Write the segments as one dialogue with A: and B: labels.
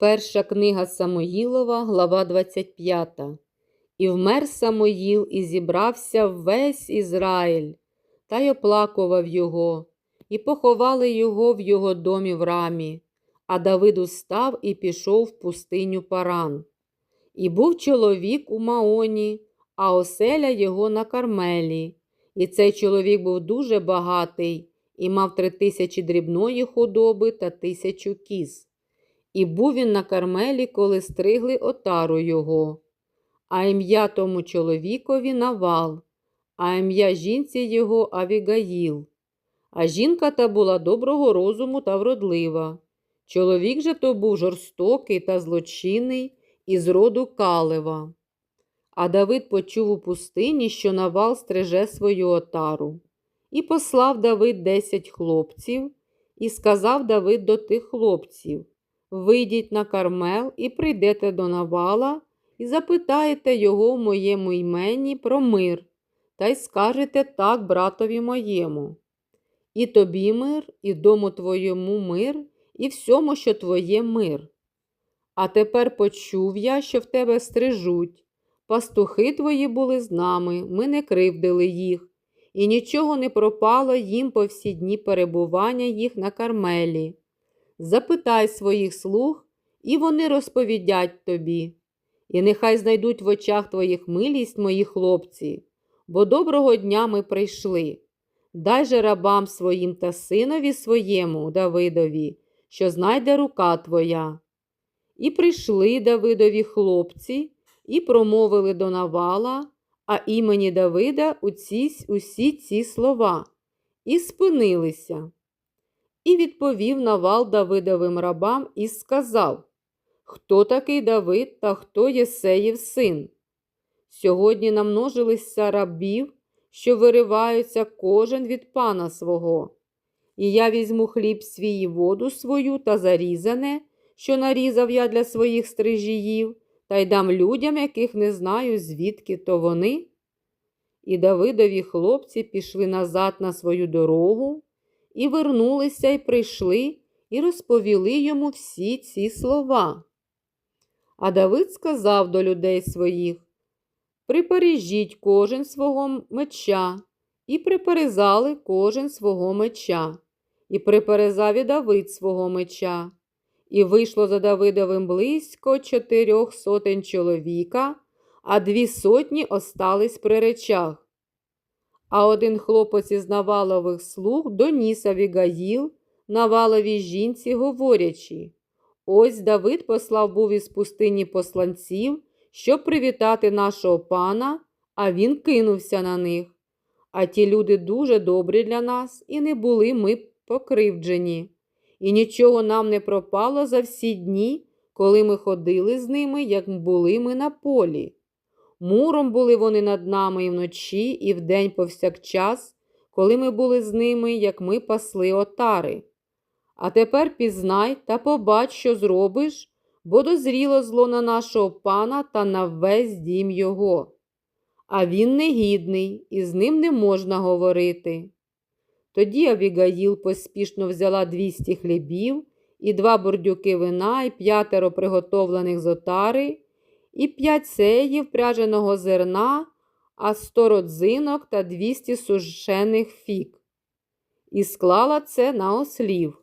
A: Перша книга Самоїлова, глава 25. І вмер Самоїл, і зібрався весь Ізраїль, та й оплакував його, і поховали його в його домі в рамі. А Давид устав і пішов в пустиню Паран. І був чоловік у Маоні, а оселя його на Кармелі. І цей чоловік був дуже багатий і мав три тисячі дрібної худоби та тисячу кіз. І був він на Кармелі, коли стригли отару його. А ім'я тому чоловікові Навал, а ім'я жінці його Авігаїл. А жінка та була доброго розуму та вродлива. Чоловік же то був жорстокий та злочинний із роду Калева. А Давид почув у пустині, що Навал стриже свою отару. І послав Давид десять хлопців, і сказав Давид до тих хлопців Вийдіть на Кармел і прийдете до Навала, і запитаєте його в моєму імені про мир, та й скажете так братові моєму. І тобі мир, і дому твоєму мир, і всьому, що твоє мир. А тепер почув я, що в тебе стрижуть. Пастухи твої були з нами, ми не кривдили їх, і нічого не пропало їм по всі дні перебування їх на Кармелі. Запитай своїх слуг, і вони розповідять тобі. І нехай знайдуть в очах твоїх милість, мої хлопці, бо доброго дня ми прийшли. Дай же рабам своїм та синові своєму, Давидові, що знайде рука твоя. І прийшли Давидові хлопці, і промовили до Навала, а імені Давида усі, ці слова, і спинилися. І відповів Навал Давидовим рабам і сказав Хто такий Давид та хто Єсеїв син? Сьогодні намножилися рабів, що вириваються кожен від пана свого. І я візьму хліб свій воду свою та зарізане, що нарізав я для своїх стрижіїв, та й дам людям, яких не знаю, звідки то вони. І Давидові хлопці пішли назад на свою дорогу, і вернулися і прийшли, і розповіли йому всі ці слова. А Давид сказав до людей своїх Припережіть кожен свого меча, і приперезали кожен свого меча, і приперезав і Давид свого меча. І вийшло за Давидовим близько чотирьох сотень чоловіка, а дві сотні остались при речах. А один хлопець із Навалових слуг доніс Авігаїл Наваловій жінці, говорячи Ось Давид послав був із пустині посланців, щоб привітати нашого пана, а він кинувся на них. А ті люди дуже добрі для нас, і не були ми покривджені. І нічого нам не пропало за всі дні, коли ми ходили з ними, як були ми на полі. Муром були вони над нами і вночі, і вдень повсякчас, коли ми були з ними, як ми пасли отари. А тепер пізнай та побач, що зробиш, бо дозріло зло на нашого пана та на весь дім його. А він негідний, і з ним не можна говорити. Тоді Авігаїл поспішно взяла двісті хлібів, і два бордюки вина, і п'ятеро приготовлених з отари, і п'ять сеїв пряженого зерна, а сто родзинок та двісті сушених фік. І склала це на ослів.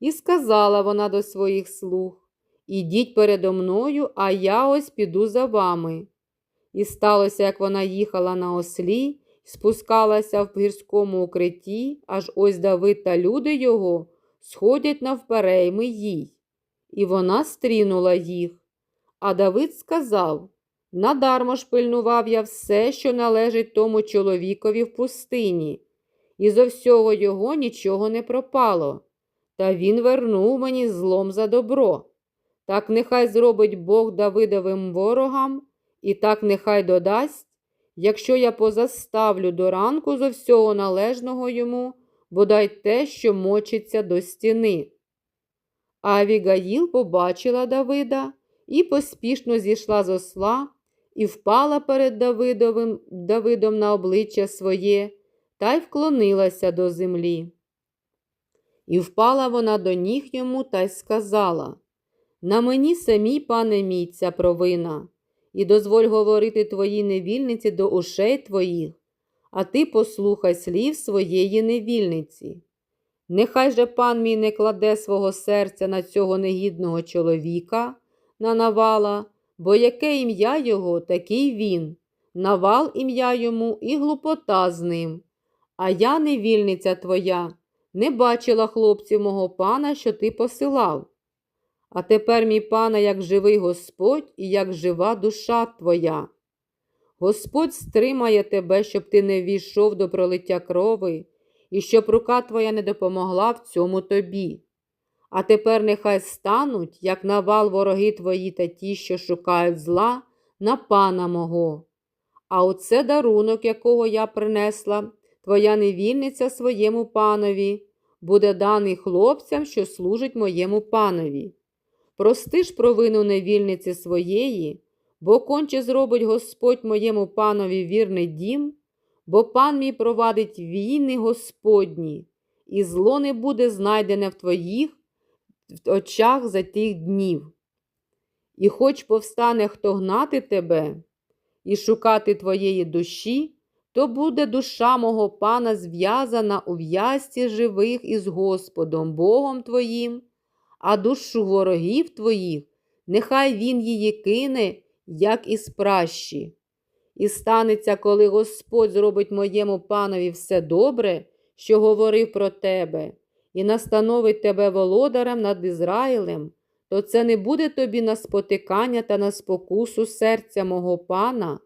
A: І сказала вона до своїх слуг Ідіть передо мною, а я ось піду за вами. І сталося, як вона їхала на ослі, спускалася в гірському укритті, аж ось Давид та люди його сходять навперейми їй. І вона стрінула їх. А Давид сказав Надармо ж пильнував я все, що належить тому чоловікові в пустині, і зо всього його нічого не пропало. Та він вернув мені злом за добро. Так нехай зробить Бог Давидовим ворогам, і так нехай додасть, якщо я позаставлю до ранку зо всього належного йому, бодай те, що мочиться до стіни. Авігаїл побачила Давида і поспішно зійшла з осла і впала перед Давидовим, Давидом на обличчя своє та й вклонилася до землі. І впала вона до ніг йому та й сказала На мені самій, пане мій, ця провина, і дозволь говорити твоїй невільниці до ушей твоїх, а ти послухай слів своєї невільниці. Нехай же пан мій не кладе свого серця на цього негідного чоловіка, на навала, бо яке ім'я його, такий він, навал ім'я йому і глупота з ним. А я, невільниця твоя, не бачила хлопців мого пана, що ти посилав. А тепер, мій пане, як живий Господь і як жива душа твоя. Господь стримає тебе, щоб ти не війшов до пролиття крови, і щоб рука твоя не допомогла в цьому тобі. А тепер нехай стануть, як навал вороги твої та ті, що шукають зла, на пана мого. А оце дарунок, якого я принесла, твоя невільниця своєму панові, буде даний хлопцям, що служать моєму панові. Прости ж провину невільниці своєї, бо конче зробить Господь моєму панові вірний дім, бо пан мій провадить війни Господні, і зло не буде знайдене в твоїх в очах за тих днів. І хоч повстане хто гнати тебе і шукати твоєї душі, то буде душа мого пана зв'язана у в'язці живих із Господом Богом твоїм, а душу ворогів твоїх, нехай він її кине, як із пращі. І станеться, коли Господь зробить моєму панові все добре, що говорив про тебе, і настановить тебе володарем над Ізраїлем, то це не буде тобі на спотикання та на спокусу серця мого пана,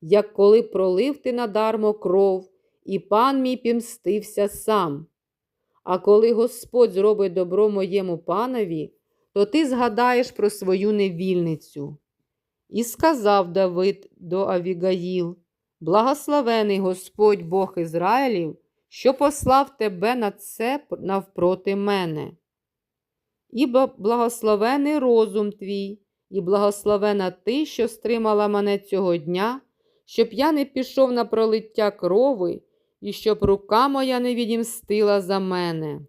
A: як коли пролив ти надармо кров, і пан мій пімстився сам. А коли Господь зробить добро моєму панові, то ти згадаєш про свою невільницю. І сказав Давид до Авігаїл, благословений Господь Бог Ізраїлів, що послав тебе на це навпроти мене. І благословений розум твій, і благословена ти, що стримала мене цього дня, щоб я не пішов на пролиття крови, і щоб рука моя не відімстила за мене.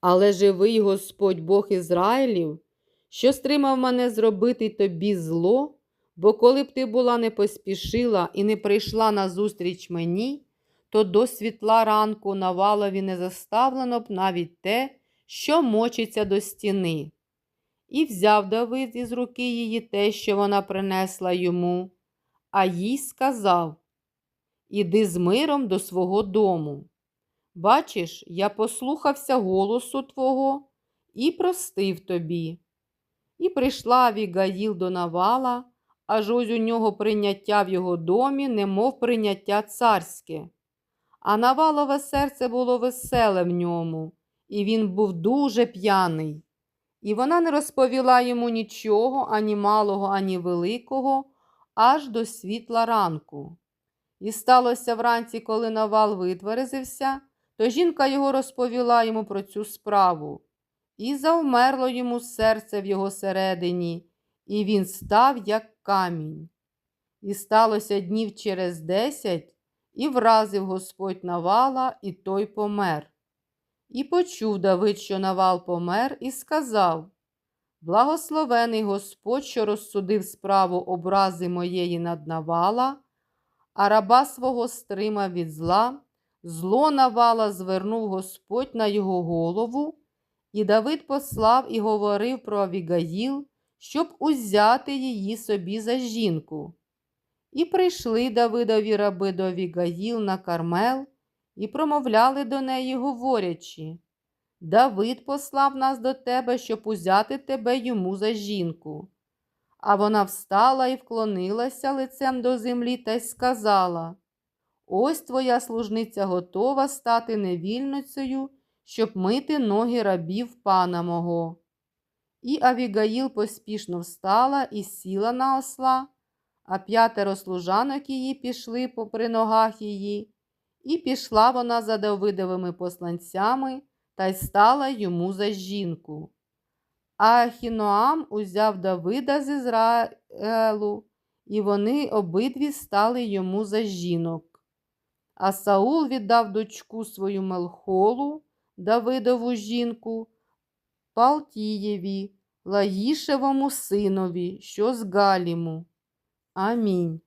A: Але живий Господь Бог Ізраїлів, що стримав мене зробити тобі зло, бо коли б ти була не поспішила і не прийшла назустріч мені, то до світла ранку на валові не заставлено б навіть те, що мочиться до стіни. І взяв Давид із руки її те, що вона принесла йому, а їй сказав Іди з миром до свого дому. Бачиш, я послухався голосу твого і простив тобі. І прийшла Вігаїл до Навала, аж ось у нього прийняття в його домі, немов прийняття царське. А Навалове серце було веселе в ньому, і він був дуже п'яний. І вона не розповіла йому нічого, ані малого, ані великого, аж до світла ранку. І сталося вранці, коли Навал витверезився, то жінка його розповіла йому про цю справу. І завмерло йому серце в його середині, і він став, як камінь. І сталося днів через десять, і вразив Господь Навала, і той помер. І почув Давид, що Навал помер, і сказав Благословений Господь, що розсудив справу образи моєї над Навала, а раба свого стримав від зла, зло Навала звернув Господь на його голову. І Давид послав і говорив про Авігаїл, щоб узяти її собі за жінку. І прийшли Давидові раби до Авігаїл на Кармел і промовляли до неї, говорячи Давид послав нас до тебе, щоб узяти тебе йому за жінку. А вона встала і вклонилася лицем до землі та й сказала Ось твоя служниця готова стати невільницею щоб мити ноги рабів пана мого. І Авігаїл поспішно встала і сіла на осла, а п'ятеро служанок її пішли попри ногах її, і пішла вона за Давидовими посланцями та й стала йому за жінку. А Ахіноам узяв Давида з Ізраїлу, і вони обидві стали йому за жінок. А Саул віддав дочку свою Мелхолу, Давидову жінку, Палтієві, Лаїшевому синові, що з Галіму. Амінь.